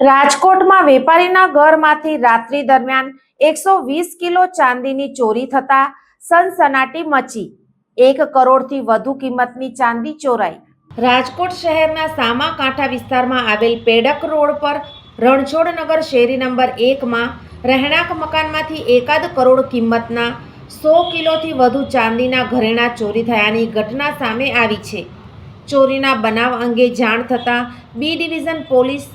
રાજકોટમાં વેપારીના ઘરમાંથી રાત્રિ દરમિયાન એકસો વીસ કિલો ચાંદીની ચોરી થતા સનસનાટી મચી. એક કરોડથી વધુ કિંમતની ચાંદી ચોરાઈ. રાજકોટ શહેરના સામાકાંઠા વિસ્તારમાં આવેલ પેડક રોડ પર રણછોડનગર શેરી નંબર એકમાં રહેણાંક મકાનમાંથી એકાદ કરોડ કિંમતના સો કિલોથી વધુ ચાંદીના ઘરેણાં ચોરી થયાની ઘટના સામે આવી છે. ચોરીના બનાવ અંગે જાણ થતાં B division police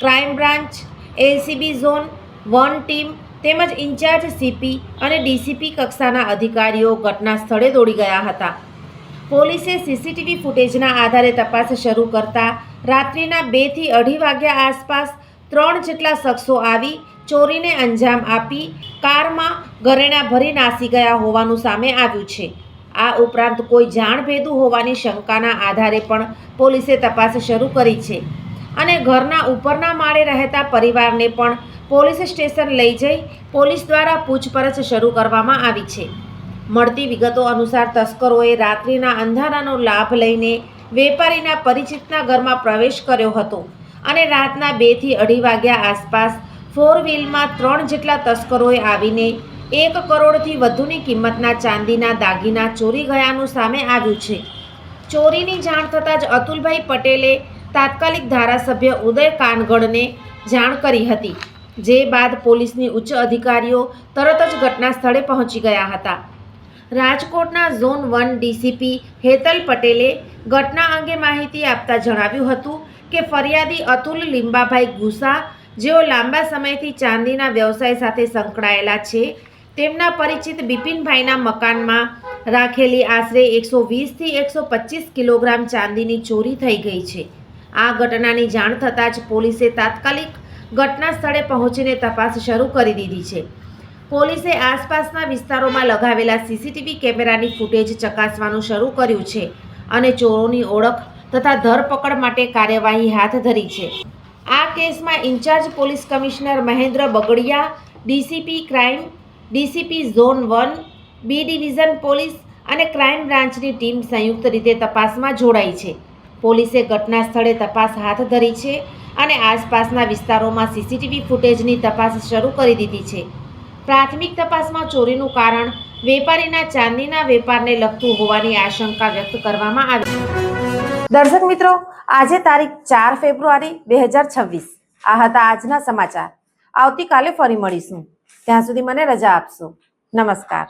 crime branch LCB zone one team તેમજ ઇન્ચાર્જ સીપી અને ડીસીપી કક્ષાના અધિકારીઓ ઘટના સ્થળે દોડી ગયા હતા. પોલીસે સીસીટીવી ફૂટેજના આધારે તપાસ શરૂ કરતા રાત્રિના બેથી અઢી વાગ્યા આસપાસ ત્રણ જેટલા શખ્સો આવી ચોરીને અંજામ આપી કારમાં ઘરેણાં ભરી નાસી ગયા હોવાનું સામે આવ્યું છે. આ ઉપરાંત કોઈ જાણભેદું હોવાની શંકાના આધારે પણ પોલીસે તપાસ શરૂ કરી છે. અને ઘરના ઉપરના માળે રહેતા પરિવારને પણ પોલીસ સ્ટેશન લઈ જઈ પોલીસ દ્વારા પૂછપરછ શરૂ કરવામાં આવી છે. મળતી વિગતો અનુસાર તસ્કરોએ રાત્રિના અંધારાનો લાભ લઈને વેપારીના પરિચિતના ઘરમાં પ્રવેશ કર્યો હતો અને રાતના બેથી અઢી વાગ્યા આસપાસ ફોર વ્હીલમાં ત્રણ જેટલા તસ્કરોએ આવીને એક કરોડથી વધુની કિંમતના ચાંદીના દાગીના ચોરી ગયાનું સામે આવ્યું છે. ચોરીની જાણ થતાં જ અતુલભાઈ પટેલે તાત્કાલિક ધારાસભ્ય ઉદય કાનગડને જાણ કરી હતી, જે બાદ પોલીસની ઉચ્ચ અધિકારીઓ તરત જ ઘટના સ્થળે પહોંચી ગયા હતા. રાજકોટના ઝોન વન ડીસીપી હેતલ પટેલે ઘટના અંગે માહિતી આપતા જણાવ્યું હતું કે ફરિયાદી અતુલ લીંબાભાઈ ગુસા, જેઓ લાંબા સમયથી ચાંદીના વ્યવસાય સાથે સંકળાયેલા છે, તેમના પરિચિત બિપિનભાઈના મકાનમાં રાખેલી આશરે એકસો વીસથી એકસો પચીસ કિલોગ્રામ ચાંદીની ચોરી થઈ ગઈ છે. આ ઘટનાની જાણ થતાં જ પોલીસે તાત્કાલિક ઘટના સ્થળે પહોંચીને તપાસ શરૂ કરી દીધી છે. પોલીસે આસપાસના વિસ્તારોમાં લગાવેલા સીસીટીવી કેમેરાની ફૂટેજ ચકાસવાનું શરૂ કર્યું છે અને ચોરોની ઓળખ તથા ધરપકડ માટે કાર્યવાહી હાથ ધરી છે. આ કેસમાં incharge police commissioner Mahendra Bagadiya, DCP crime, DCP zone one, B division police અને ક્રાઇમ બ્રાન્ચની ટીમ સંયુક્ત રીતે તપાસમાં જોડાઈ છે. પોલીસે ઘટના સ્થળે તપાસ હાથ ધરી છે અને આસપાસના વિસ્તારોમાં સીસીટીવી ફૂટેજની તપાસ શરૂ કરી દીધી છે. પ્રાથમિક તપાસમાં ચોરીનું કારણ વેપારીના ચાંદીના વેપારને લગતું હોવાની આશંકા વ્યક્ત કરવામાં આવી. દર્શક મિત્રો, આજે તારીખ ચાર ફેબ્રુઆરી બે હજાર છવ્વીસ. આ હતા આજના સમાચાર. આવતીકાલે ફરી મળીશું. ત્યાં સુધી મને રજા આપશો. નમસ્કાર.